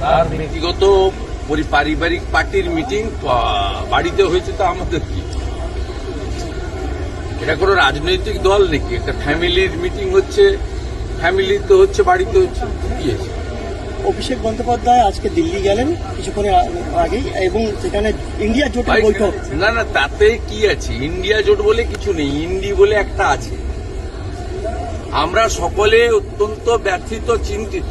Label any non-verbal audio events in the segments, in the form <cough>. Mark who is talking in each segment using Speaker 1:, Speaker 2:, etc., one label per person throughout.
Speaker 1: তার ব্যক্তিগত পারিবারিক পার্টির মিটিং বাড়িতে হয়েছে তো আমাদের কি? এটা কোনো রাজনৈতিক দল নাকি? একটা ফ্যামিলির মিটিং হচ্ছে ফ্যামিলি তো হচ্ছে বাড়িতে হচ্ছে কি হয়েছে?
Speaker 2: অভিষেক বন্দ্যোপাধ্যায় আজকে দিল্লি গেলেন কিছুক্ষণের আগেই এবং সেখানে ইন্ডিয়া
Speaker 1: জোট
Speaker 2: বৈঠক।
Speaker 1: না না তাতে কি আছে? ইন্ডিয়া জোট বলে কিছু নেই ইন্ডি বলে একটা আছে। আমরা সকলে অত্যন্ত ব্যথিত চিন্তিত।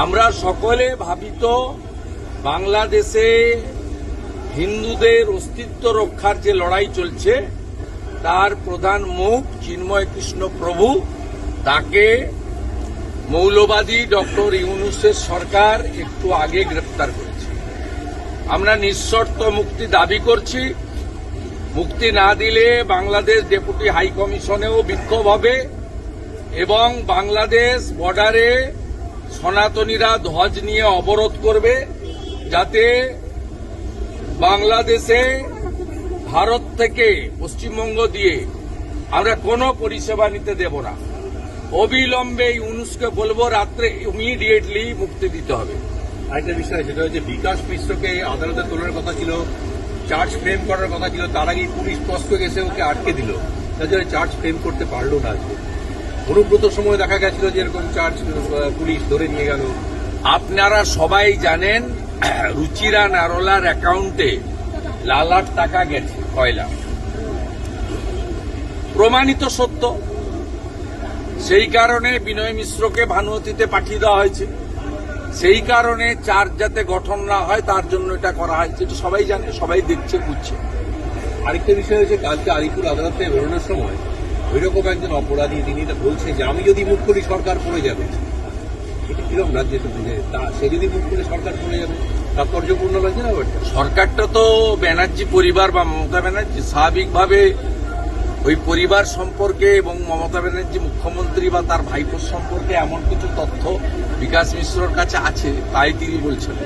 Speaker 1: আমরা সকলে ভাবিত বাংলাদেশে হিন্দুদের অস্তিত্ব রক্ষার যে লড়াই চলছে, তার প্রধান মুখ চিন্ময় কৃষ্ণ প্রভু। তাকে মৌলবাদী ডক্টর ইউনুসের সরকার একটু আগে গ্রেপ্তার করেছে। আমরা নিঃশর্ত মুক্তি দাবি করছি। মুক্তি না দিলে বাংলাদেশ ডেপুটি হাই কমিশনেও বিক্ষোভ হবে এবং বাংলাদেশ বর্ডারে সনাতনীরা ধ্বজ নিয়ে অবরোধ করবে যাতে বাংলাদেশে ভারত থেকে পশ্চিমবঙ্গ দিয়ে আমরা কোনো পরিষেবা নিতে দেব না। অবিলম্বে এই ইউনুসকে বলব, রাত্রে ইমিডিয়েটলি মুক্তি দিতে হবে।
Speaker 3: আরেকটা বিষয় সেটা হচ্ছে বিকাশ মিশ্রকে আদালতে তোলার কথা ছিল, চার্জ ফ্রেম করার কথা ছিল, তার আগেই পুলিশ স্পষ্ট গেছে, ওকে আটকে দিল। তাছাড়া চার্জ ফ্রেম করতে পারল না আজকে। অনুব্রত সময় দেখা গেছিল যে এরকম চার্জ পুলিশ ধরে নিয়ে গেল।
Speaker 1: আপনারা সবাই জানেন, <clears throat> রুচিরা নারোলার অ্যাকাউন্টে লাখ টাকা গেছে, কয়লা। প্রমাণিত সত্য, সেই কারণে বিনয় মিশ্রকে ভানুমতিতে পাঠিয়ে দেওয়া হয়েছে। সেই কারণে চার্জ যাতে গঠন না হয়, তার জন্য এটা করা হয়েছে। এটা সবাই জানে, সবাই দেখছে, বুঝছে।
Speaker 3: আরেকটা বিষয় হচ্ছে কালকে আলিপুর আদালতে বেরোনোর সময় ওইরকম একজন অপরাধী তিনি বলছে যে, আমি যদি মুখ করি সরকার পড়ে যাবে। এটা কীরকম রাজ্যে তা সে যদি মুখ করে সরকার পড়ে যাবে? তাৎপর্যপূর্ণ লাগছে না
Speaker 1: সরকারটা তো ব্যানার্জি পরিবার বা মমতা ব্যানার্জি, স্বাভাবিকভাবে ওই পরিবার সম্পর্কে এবং মমতা ব্যানার্জি মুখ্যমন্ত্রী বা তার ভাইপোর সম্পর্কে এমন কিছু তথ্য বিকাশ মিশ্রর কাছে আছে, তাই তিনি বলছেন।